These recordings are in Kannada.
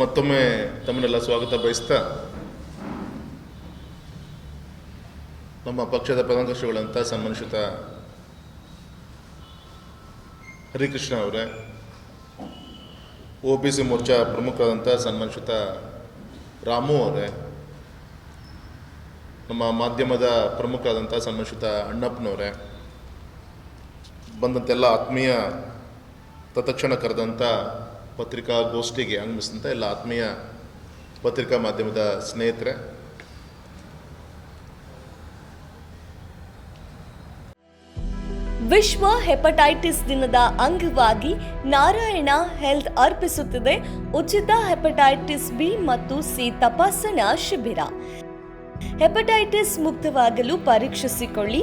ಮತ್ತೊಮ್ಮೆ ತಮ್ಮನ್ನೆಲ್ಲ ಸ್ವಾಗತ ಬಯಸ್ತಾ ನಮ್ಮ ಪಕ್ಷದ ಪದಾಂಕಷಗಳಂತ ಸನ್ಮಾನಿಸಿದ ಹರಿಕೃಷ್ಣ ಅವರೇ, ಒ ಬಿ ಸಿ ಮೋರ್ಚಾ ಪ್ರಮುಖರಾದಂಥ ಸನ್ಮಾನಿಸಿದ ರಾಮು ಅವರೇ, ನಮ್ಮ ಮಾಧ್ಯಮದ ಪ್ರಮುಖರಾದಂಥ ಸನ್ಮಾನಿಸಿದ ಅಣ್ಣಪ್ಪನವರೇ, ಬಂದಂತೆಲ್ಲ ಆತ್ಮೀಯ ತತ್ಕ್ಷಣ ಕರೆದಂಥ ಪತ್ರಿಕಾ ಗೋಷ್ಠಿಗೆ ಆಗಮಿಸಿದಂಥ ಎಲ್ಲ ಆತ್ಮೀಯ ಪತ್ರಿಕಾ ಮಾಧ್ಯಮದ ಸ್ನೇಹಿತರೆ. ವಿಶ್ವ ಹೆಪಟೈಟಿಸ್ ದಿನದ ಅಂಗವಾಗಿ ನಾರಾಯಣ ಹೆಲ್ತ್ ಅರ್ಪಿಸುತ್ತಿದೆ. ಉಚಿತ ಹೆಪಟೈಟಿಸ್ ಬಿ ಮತ್ತು ಸಿ ತಪಾಸಣಾ ಶಿಬಿರ. ಹೆಪಟೈಟಿಸ್ ಮುಕ್ತವಾಗಲು ಪರೀಕ್ಷಿಸಿಕೊಳ್ಳಿ.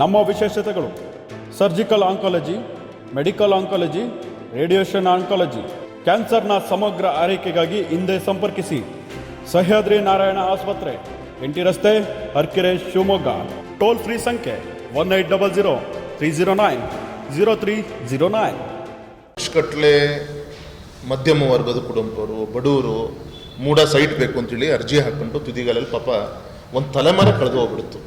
ನಮ್ಮ ವಿಶೇಷತೆಗಳು surgical oncology, medical oncology, radiation oncology. ಕ್ಯಾನ್ಸರ್ನ ಸಮಗ್ರ ಆರೈಕೆಗಾಗಿ ಹಿಂದೆ ಸಂಪರ್ಕಿಸಿ. ಸಹ್ಯಾದ್ರಿ ನಾರಾಯಣ ಆಸ್ಪತ್ರೆ, ಎಂಟಿ ರಸ್ತೆ ಹರ್ಕೆರೆ ಶಿವಮೊಗ್ಗ. ಟೋಲ್ ಫ್ರೀ ಸಂಖ್ಯೆ one eight double zero three zero nine zero three zero nine. ಕಟ್ಲೆ ಮಧ್ಯಮ ವರ್ಗದ ಕುಟುಂಬವರು ಬಡವರು ಮೂಡ ಸೈಟ್ ಬೇಕು ಅಂತೇಳಿ ಅರ್ಜಿ ಹಾಕ್ಕೊಂಡು ತುದಿಗಾಲಲ್ಲಿ ಪಾಪ ಒಂದು ತಲೆಮಾರೆ ಕಳೆದು ಹೋಗ್ಬಿಡ್ತು.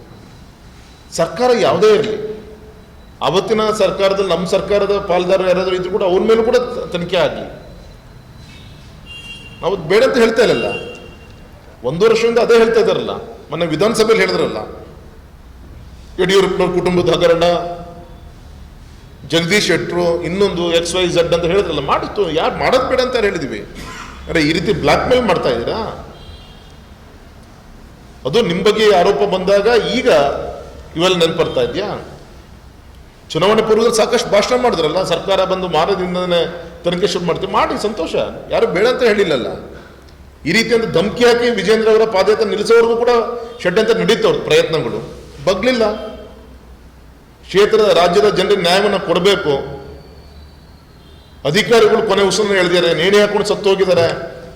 ಸರ್ಕಾರ ಯಾವುದೇ ಇರಲಿ. ಅವತ್ತಿನ ಸರ್ಕಾರದಲ್ಲಿ ನಮ್ಮ ಸರ್ಕಾರದ ಪಾಲ್ದಾರ ಯಾರಾದರೂ ಇದ್ರು ಕೂಡ ಅವ್ರ ಮೇಲೂ ಕೂಡ ತನಿಖೆ ಆಗಲಿ. ನಾವು ಬೇಡ ಅಂತ ಹೇಳ್ತಾ ಇಲ್ಲಲ್ಲ ಒಂದು ವರ್ಷದಿಂದ ಅದೇ ಹೇಳ್ತಾ ಇದ್ದಾರಲ್ಲ. ಮೊನ್ನೆ ವಿಧಾನಸಭೆಯಲ್ಲಿ ಹೇಳಿದ್ರಲ್ಲ. ಯಡಿಯೂರಪ್ಪನವ್ರ ಕುಟುಂಬದ ಹಗರಣ, ಜಗದೀಶ್ ಶೆಟ್ರು ಇನ್ನೊಂದು ಎಕ್ಸ್ ವೈ ಝಡ್ ಅಂತ ಹೇಳಿದ್ರಲ್ಲ. ಮಾಡಿತ್ತು. ಯಾರು ಮಾಡೋದು ಬೇಡ ಅಂತ ಹೇಳಿದ್ವಿ? ಅರೆ, ಈ ರೀತಿ ಬ್ಲ್ಯಾಕ್ ಮೇಲ್ ಮಾಡ್ತಾ ಇದ್ದೀರಾ? ಅದು ನಿಮ್ಮ ಬಗ್ಗೆ ಆರೋಪ ಬಂದಾಗ ಈಗ ಇವೆಲ್ಲ ನೆನ್ಪರ್ತಾ ಇದೆಯಾ? ಚುನಾವಣೆ ಪೂರ್ವದಲ್ಲಿ ಸಾಕಷ್ಟು ಭಾಷಣ ಮಾಡಿದ್ರಲ್ಲ, ಸರ್ಕಾರ ಬಂದು ಮಾರದಿಂದನೇ ತನಿಖೆ ಶುರು ಮಾಡ್ತೀವಿ. ಮಾಡಿ, ಸಂತೋಷ. ಯಾರು ಬೇಡ ಅಂತ ಹೇಳಿಲ್ಲಲ್ಲ. ಈ ರೀತಿ ಒಂದು ಧಮಕಿ ಹಾಕಿ ವಿಜೇಂದ್ರ ಅವರ ಪಾದಯಾತ್ರೆ ನಿಲ್ಲಿಸೋವರೆಗೂ ಕೂಡ ಷಡ್ಯಂತ್ರ ನಡೀತವ್ರ ಪ್ರಯತ್ನಗಳು. ಬಗ್ಲಿಲ್ಲ. ಕ್ಷೇತ್ರದ ರಾಜ್ಯದ ಜನರಿಗೆ ನ್ಯಾಯವನ್ನು ಕೊಡಬೇಕು. ಅಧಿಕಾರಿಗಳು ಕೊನೆ ಉಸಿರನ್ನು ಎಳೆದಿದ್ದಾರೆ. ನೇಣಿ ಹಾಕೊಂಡು ಸತ್ತು ಹೋಗಿದ್ದಾರೆ.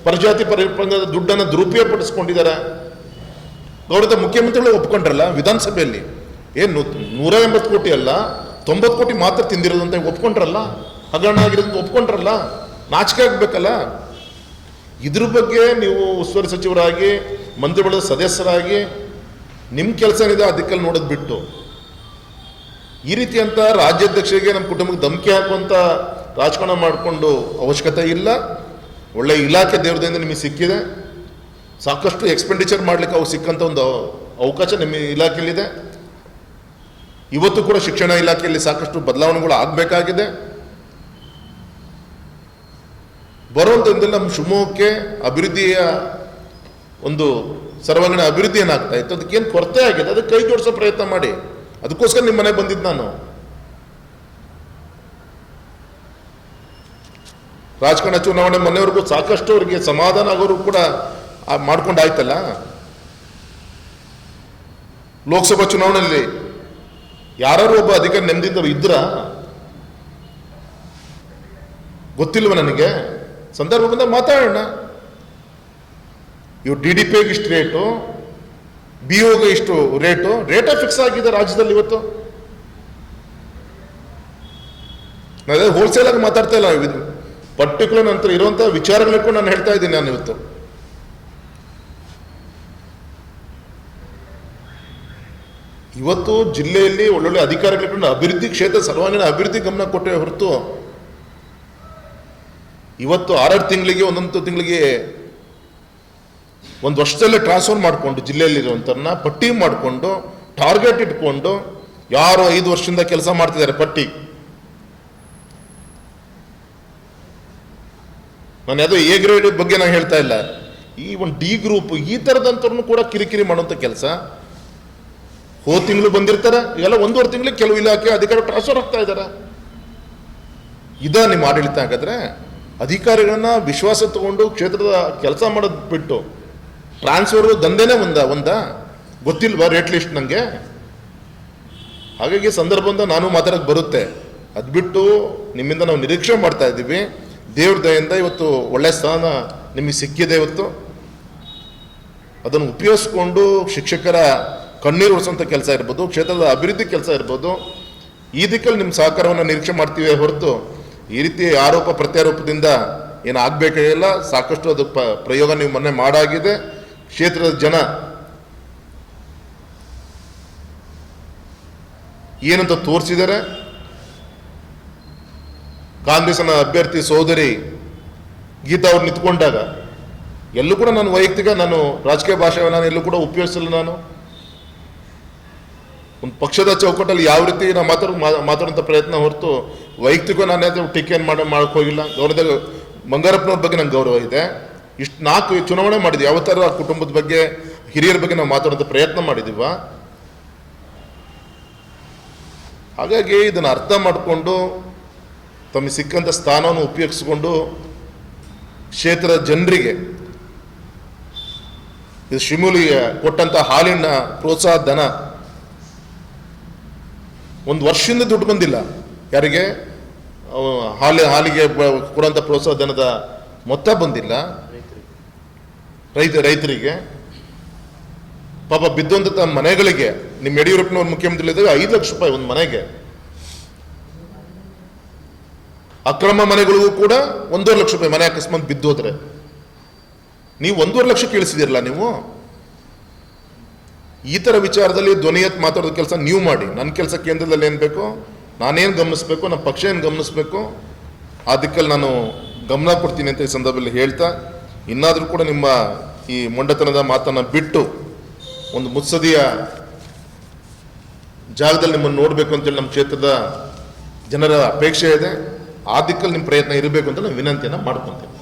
ಪರಜಾತಿ ಪರಿಪಂಗದ ದುಡ್ಡನ್ನು ದುರುಪಯೋಗ ಪಡಿಸ್ಕೊಂಡಿದ್ದಾರೆ ಗೌರವ ಮುಖ್ಯಮಂತ್ರಿಗಳು ಒಪ್ಕೊಂಡ್ರಲ್ಲ ವಿಧಾನಸಭೆಯಲ್ಲಿ. ಏನು ನೂರ ಎಂಬತ್ತು ಕೋಟಿ ಅಲ್ಲ, ತೊಂಬತ್ತು ಕೋಟಿ ಮಾತ್ರ ತಿಂದಿರೋದಂತ ಒಪ್ಕೊಂಡ್ರಲ್ಲ? ಹಗರಣ ಆಗಿರೋದಂತ ಒಪ್ಕೊಂಡ್ರಲ್ಲ? ನಾಚಿಕೆ ಆಗಬೇಕಲ್ಲ? ಇದ್ರ ಬಗ್ಗೆ ನೀವು ಉಸ್ತುವಾರಿ ಸಚಿವರಾಗಿ ಮಂತ್ರಿಮಂಡಲದ ಸದಸ್ಯರಾಗಿ ನಿಮ್ಮ ಕೆಲಸ ಏನಿದೆ ಅದಕ್ಕೆಲ್ಲ ನೋಡೋದು ಬಿಟ್ಟು. ಈ ರೀತಿ ಅಂತ ರಾಜ್ಯಾಧ್ಯಕ್ಷರಿಗೆ ನಮ್ಮ ಕುಟುಂಬಕ್ಕೆ ಧಮಕಿ ಹಾಕುವಂಥ ರಾಜಕಾರಣ ಮಾಡಿಕೊಂಡು ಅವಶ್ಯಕತೆ ಇಲ್ಲ. ಒಳ್ಳೆ ಇಲಾಖೆ ದೇವ್ರದಿಂದ ನಿಮಗೆ ಸಿಕ್ಕಿದೆ. ಸಾಕಷ್ಟು ಎಕ್ಸ್ಪೆಂಡಿಚರ್ ಮಾಡ್ಲಿಕ್ಕೆ ಅವು ಸಿಕ್ಕಂಥ ಒಂದು ಅವಕಾಶ ನಿಮ್ಮ ಇಲಾಖೆಯಲ್ಲಿದೆ. ಇವತ್ತು ಕೂಡ ಶಿಕ್ಷಣ ಇಲಾಖೆಯಲ್ಲಿ ಸಾಕಷ್ಟು ಬದಲಾವಣೆಗಳು ಆಗಬೇಕಾಗಿದೆ. ಬರುವಂಥ ದಿನದಲ್ಲಿ ನಮ್ಮ ಶಿವಮೊಗ್ಗಕ್ಕೆ ಅಭಿವೃದ್ಧಿಯ ಒಂದು ಸರ್ವಾಂಗೀಣ ಅಭಿವೃದ್ಧಿ ಏನಾಗ್ತಾ ಇತ್ತು? ಅದಕ್ಕೇನು ಕೊರತೆ ಆಗಿದೆ? ಅದಕ್ಕೆ ಕೈ ಜೋಡಿಸೋ ಪ್ರಯತ್ನ ಮಾಡಿ. ಅದಕ್ಕೋಸ್ಕರ ನಿಮ್ಮ ಮನೆಗೆ ಬಂದಿದ್ದು ನಾನು. ರಾಜಕಾರಣ ಚುನಾವಣೆ ಮೊನ್ನೆವರೆಗೂ ಸಾಕಷ್ಟು ಅವರಿಗೆ ಸಮಾಧಾನ ಆಗೋರು ಕೂಡ ಆ ಮಾಡ್ಕೊಂಡು ಆಯ್ತಲ್ಲ? ಲೋಕಸಭಾ ಚುನಾವಣೆಯಲ್ಲಿ ಯಾರು ಒಬ್ಬ ಅಧಿಕಾರಿ ನೆಮ್ಮದಿದ್ದವ ಇದ್ರ? ಗೊತ್ತಿಲ್ವ ನನಗೆ? ಸಂದರ್ಭ ಬಂದಾಗ ಮಾತಾಡೋಣ. ಇವು ಡಿ ಡಿ ಪಿಗೆ ಇಷ್ಟು ರೇಟು, ಬಿ ಓಗೆ ಇಷ್ಟು ರೇಟು, ರೇಟ ಫಿಕ್ಸ್ ಆಗಿದೆ ರಾಜ್ಯದಲ್ಲಿ ಇವತ್ತು. ನಾವೇ ಹೋಲ್ಸೇಲ್ ಆಗಿ ಮಾತಾಡ್ತಾ ಇಲ್ಲ ಪರ್ಟಿಕ್ಯುಲರ್ ನಂತರ ಇರುವಂತ ವಿಚಾರಗಳು ಇಟ್ಕೊಂಡು ನಾನು ಹೇಳ್ತಾ ಇದ್ದೀನಿ ನಾನು ಇವತ್ತು. ಇವತ್ತು ಜಿಲ್ಲೆಯಲ್ಲಿ ಒಳ್ಳೊಳ್ಳೆ ಅಧಿಕಾರಿಗಳನ್ನ ಅಭಿವೃದ್ಧಿ ಕ್ಷೇತ್ರ ಸರ್ವಾಂಗೀಣ ಅಭಿವೃದ್ಧಿ ಗಮನ ಕೊಟ್ಟೆ ಹೊರತು ಇವತ್ತು ಆರಾರು ತಿಂಗಳಿಗೆ, ಒಂದೊಂದು ತಿಂಗಳಿಗೆ ಒಂದು ವರ್ಷದಲ್ಲೇ ಟ್ರಾನ್ಸ್ಫರ್ ಮಾಡಿಕೊಂಡು ಜಿಲ್ಲೆಯಲ್ಲಿರುವಂಥವ್ರನ್ನ ಪಟ್ಟಿ ಮಾಡಿಕೊಂಡು ಟಾರ್ಗೆಟ್ ಇಟ್ಕೊಂಡು ಯಾರು ಐದು ವರ್ಷದಿಂದ ಕೆಲಸ ಮಾಡ್ತಿದ್ದಾರೆ ಪಟ್ಟಿ. ನಾನು ಯಾವುದೋ ಎ ಗ್ರೇಡ್ ಬಗ್ಗೆ ನಾನು ಹೇಳ್ತಾ ಇಲ್ಲ. ಈ ಒಂದು ಡಿ ಗ್ರೂಪ್ ಈ ಥರದಂಥವ್ರನ್ನು ಕೂಡ ಕಿರಿಕಿರಿ ಮಾಡುವಂಥ ಕೆಲಸ ಹೋದ ತಿಂಗಳು ಬಂದಿರ್ತಾರೆ. ಎಲ್ಲ ಒಂದೂವರೆ ತಿಂಗಳಿಗೆ ಕೆಲವು ಇಲಾಖೆ ಅಧಿಕಾರಿ ಟ್ರಾನ್ಸ್ಫರ್ ಆಗ್ತಾ ಇದ್ದಾರೆ ಇದ ನಿಮ್ಮ ಆಡಳಿತ ಹಾಗಾದ್ರೆ? ಅಧಿಕಾರಿಗಳನ್ನ ವಿಶ್ವಾಸ ತಗೊಂಡು ಕ್ಷೇತ್ರದ ಕೆಲಸ ಮಾಡೋದು ಬಿಟ್ಟು ಟ್ರಾನ್ಸ್ಫರ್ ದಂಧೆನೇ ಒಂದ ಒಂದ? ಗೊತ್ತಿಲ್ವಾ ರೇಟ್ ಲಿಸ್ಟ್ ನನಗೆ ಹಾಗಾಗಿ ಸಂದರ್ಭದಿಂದ ನಾನು ಮಾತಾಡಕ್ಕೆ ಬರುತ್ತೆ. ಅದು ಬಿಟ್ಟು ನಿಮ್ಮಿಂದ ನಾವು ನಿರೀಕ್ಷೆ ಮಾಡ್ತಾ ಇದ್ದೀವಿ. ದೇವ್ರ ದಯಿಂದ ಇವತ್ತು ಒಳ್ಳೆ ಸ್ಥಾನ ನಿಮಗೆ ಸಿಕ್ಕಿದೆ ಇವತ್ತು. ಅದನ್ನು ಉಪಯೋಗಿಸ್ಕೊಂಡು ಶಿಕ್ಷಕರ ಕಣ್ಣೀರು ಉಳಿಸೋಂಥ ಕೆಲಸ ಇರ್ಬೋದು, ಕ್ಷೇತ್ರದ ಅಭಿವೃದ್ಧಿ ಕೆಲಸ ಇರ್ಬೋದು, ಈ ದಿಕ್ಕಲ್ಲಿ ನಿಮ್ಮ ಸಹಕಾರವನ್ನು ನಿರೀಕ್ಷೆ ಮಾಡ್ತೀವಿ ಹೊರತು ಈ ರೀತಿ ಆರೋಪ ಪ್ರತ್ಯಾರೋಪದಿಂದ ಏನು ಆಗಬೇಕಾಗಿಲ್ಲ ಸಾಕಷ್ಟು ಅದು ಪ, ಪ್ರಯೋಗ ನೀವು ಮೊನ್ನೆ ಮಾಡಾಗಿದೆ. ಕ್ಷೇತ್ರದ ಜನ ಏನಂತ ತೋರಿಸಿದ್ದಾರೆ? ಕಾಂಗ್ರೆಸ್ನ ಅಭ್ಯರ್ಥಿ ಸೋದರಿ ಗೀತಾ ಅವ್ರು ನಿಂತ್ಕೊಂಡಾಗ, ಎಲ್ಲೂ ಕೂಡ ನಾನು ವೈಯಕ್ತಿಕ ನಾನು ರಾಜಕೀಯ ಭಾಷೆ ನಾನು ಎಲ್ಲೂ ಕೂಡ ಉಪಯೋಗಿಸಲ್ಲ ನಾನು. ಒಂದು ಪಕ್ಷದ ಚೌಕಟ್ಟಲ್ಲಿ ಯಾವ ರೀತಿ ನಾವು ಮಾತಾಡೋ ಮಾತಾಡುವಂಥ ಪ್ರಯತ್ನ ಹೊರತು ವೈಯಕ್ತಿಕ ನಾನು ಯಾವ್ದು ಟೀಕೆಯನ್ನು ಮಾಡೋ ಮಾಡಕ್ಕೆ ಹೋಗಿಲ್ಲ. ಗೌರವದ ಬಂಗಾರಪ್ಪನವ್ರ ಬಗ್ಗೆ ನಂಗೆ ಗೌರವ ಇದೆ. ಇಷ್ಟು ನಾಲ್ಕು ಚುನಾವಣೆ ಮಾಡಿದ್ವಿ. ಯಾವ ಥರ ಕುಟುಂಬದ ಬಗ್ಗೆ, ಹಿರಿಯರ ಬಗ್ಗೆ ನಾವು ಮಾತಾಡೋಂಥ ಪ್ರಯತ್ನ ಮಾಡಿದ್ದೀವ ಹಾಗಾಗಿ ಇದನ್ನು ಅರ್ಥ ಮಾಡಿಕೊಂಡು, ತಮಗೆ ಸಿಕ್ಕಂಥ ಸ್ಥಾನವನ್ನು ಉಪಯೋಗಿಸ್ಕೊಂಡು, ಕ್ಷೇತ್ರದ ಜನರಿಗೆ, ಇದು ಶಿಮುಲಿಗೆ ಕೊಟ್ಟಂತ ಹಾಲಿನ ಪ್ರೋತ್ಸಾಹ, ಧನ ಒಂದು ವರ್ಷದಿಂದ ದುಡ್ಡು ಬಂದಿಲ್ಲ. ಯಾರಿಗೆ? ಹಾಲಿ ಹಾಲಿಗೆ ಕೊಡುವಂಥ ಪ್ರೋತ್ಸಾಹ ಧನದ ಮೊತ್ತ ಬಂದಿಲ್ಲ. ರೈತ ರೈತರಿಗೆ. ಪಾಪ ತಮ್ಮ ಮನೆಗಳಿಗೆ. ನಿಮ್ಮ ಯಡಿಯೂರಪ್ಪನವ್ರ ಮುಖ್ಯಮಂತ್ರಿ ಇದ್ದಾಗ ಐದು ಲಕ್ಷ ರೂಪಾಯಿ ಒಂದು ಮನೆಗೆ. ಅಕ್ರಮ ಮನೆಗಳಿಗೂ ಕೂಡ ಒಂದೂವರೆ ಲಕ್ಷ ರೂಪಾಯಿ ಮನೆ ಅಕಸ್ಮಾತ್ ಬಿದ್ದೋದ್ರೆ. ನೀವು ಒಂದೂವರೆ ಲಕ್ಷ ಕೇಳಿಸಿದಿರಲ್ಲ ನೀವು? ಈ ಥರ ವಿಚಾರದಲ್ಲಿ ಧ್ವನಿ ಎತ್ತಿ ಮಾತಾಡೋದು ಕೆಲಸ ನೀವು ಮಾಡಿ. ನನ್ನ ಕೆಲಸ ಕೇಂದ್ರದಲ್ಲಿ ಏನು ಬೇಕು, ನಾನೇನು ಗಮನಿಸ್ಬೇಕು ನಮ್ಮ ಪಕ್ಷ ಏನು ಗಮನಿಸ್ಬೇಕು ಆ ನಾನು ಗಮನ ಕೊಡ್ತೀನಿ ಅಂತ ಈ ಸಂದರ್ಭದಲ್ಲಿ ಹೇಳ್ತಾ, ಇನ್ನಾದರೂ ಕೂಡ ನಿಮ್ಮ ಈ ಮೊಂಡತನದ ಮಾತನ್ನು ಬಿಟ್ಟು ಒಂದು ಮುತ್ಸದಿಯ ಜಾಗದಲ್ಲಿ ನಿಮ್ಮನ್ನು ನೋಡಬೇಕು ಅಂತೇಳಿ ನಮ್ಮ ಕ್ಷೇತ್ರದ ಜನರ ಅಪೇಕ್ಷೆ ಇದೆ. ಆ ದಿಕ್ಕಲ್ಲಿ ನಿಮ್ಮ ಪ್ರಯತ್ನ ಇರಬೇಕು ಅಂತ ನಾನು ವಿನಂತಿಯನ್ನು ಮಾಡ್ಕೊತೀನಿ.